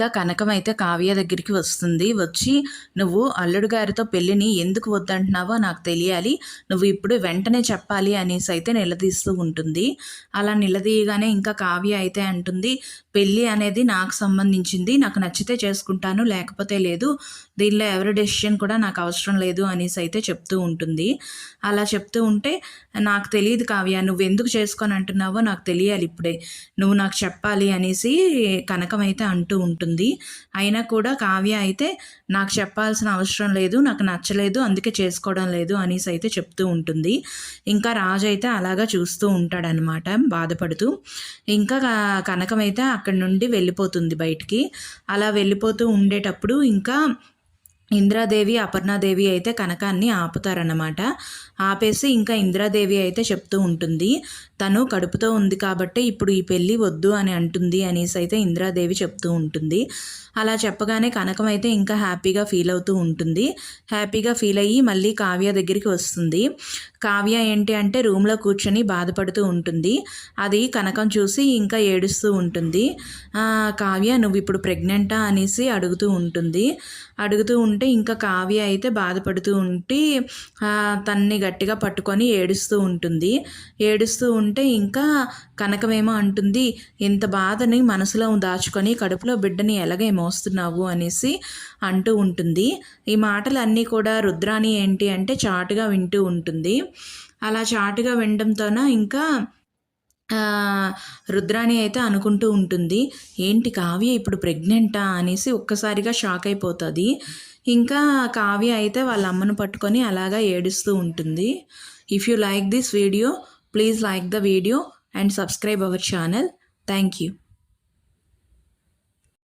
ఇక కనకం అయితే కావ్య దగ్గరికి వస్తుంది. వచ్చి నువ్వు అల్లుడు గారితో పెళ్ళిని ఎందుకు వద్దంటున్నావో నాకు తెలియాలి. నువ్వు ఇప్పుడు వెంటనే చెప్పాలి అనేసి అయితే నిలదీస్తూ ఉంటుంది. అలా నిలదీయగానే ఇంకా కావ్య అయితే అంటుంది పెళ్ళి అనేది నాకు సంబంధించింది. నాకు నచ్చితే చేసుకుంటాను లేకపోతే లేదు. దీనిలో ఎవరి డెసిషన్ కూడా నాకు అవసరం లేదు అనేసి అయితే చెప్తూ ఉంటుంది. అలా చెప్తూ ఉంటే నాకు తెలియదు కావ్య. నువ్వు ఎందుకు చేసుకొని అంటున్నావో నాకు తెలియాలి ఇప్పుడే. నువ్వు నాకు చెప్పాలి అనేసి కనకం అయితే అంటూ ఉంటుంది. అయినా కూడా కావ్య అయితే నాకు చెప్పాల్సిన అవసరం లేదు నాకు నచ్చలేదు అందుకే చేసుకోవడం లేదు అనేసి అయితే చెప్తూ ఉంటుంది. ఇంకా రాజు అయితే అలాగా చూస్తూ ఉంటాడనమాట బాధపడుతూ. ఇంకా కనకం అయితే అక్కడి నుండి వెళ్ళిపోతుంది బయటికి. అలా వెళ్ళిపోతూ ఉండేటప్పుడు ఇంకా ఇంద్రాదేవి అపర్ణాదేవి అయితే కనకాన్ని ఆపుతారన్నమాట. ఆపేసి ఇంకా ఇంద్రాదేవి అయితే చెప్తూ ఉంటుంది తను కడుపుతో ఉంది కాబట్టి ఇప్పుడు ఈ పెళ్ళి వద్దు అని అంటుంది అనేసి అయితే ఇంద్రాదేవి చెప్తూ ఉంటుంది. అలా చెప్పగానే కనకం అయితే ఇంకా హ్యాపీగా ఫీల్ అవుతూ ఉంటుంది. హ్యాపీగా ఫీల్ అయ్యి మళ్ళీ కావ్య దగ్గరికి వస్తుంది. కావ్య ఏంటి అంటే రూమ్లో కూర్చొని బాధపడుతూ ఉంటుంది. అది కనకం చూసి ఇంకా ఏడుస్తూ ఉంటుంది. కావ్య నువ్వు ఇప్పుడు ప్రెగ్నెంటా? అనేసి అడుగుతూ ఉంటుంది. అడుగుతూ ఉంటే ఇంకా కావ్య అయితే బాధపడుతూ ఉంటే తన్ని గట్టిగా పట్టుకొని ఏడుస్తూ ఉంటుంది. ఏడుస్తూ ఉంటే ఇంకా కనకమేమో అంటుంది ఇంత బాధని మనసులో దాచుకొని కడుపులో బిడ్డని ఎలాగే మోస్తున్నావు? అనేసి అంటూ ఉంటుంది. ఈ మాటలన్నీ కూడా రుద్రాని ఏంటి అంటే చాటుగా వింటూ ఉంటుంది. అలా చాటుగా వినడంతోన ఇంకా రుద్రాణి అయితే అనుకుంటూ ఉంటుంది ఏంటి కావ్య ఇప్పుడు ప్రెగ్నెంటా? అనేసి ఒక్కసారిగా షాక్ అయిపోతుంది. ఇంకా కావ్య అయితే వాళ్ళ అమ్మను పట్టుకొని అలాగా ఏడుస్తూ ఉంటుంది. If you like this video Please like the video and subscribe our channel. Thank you.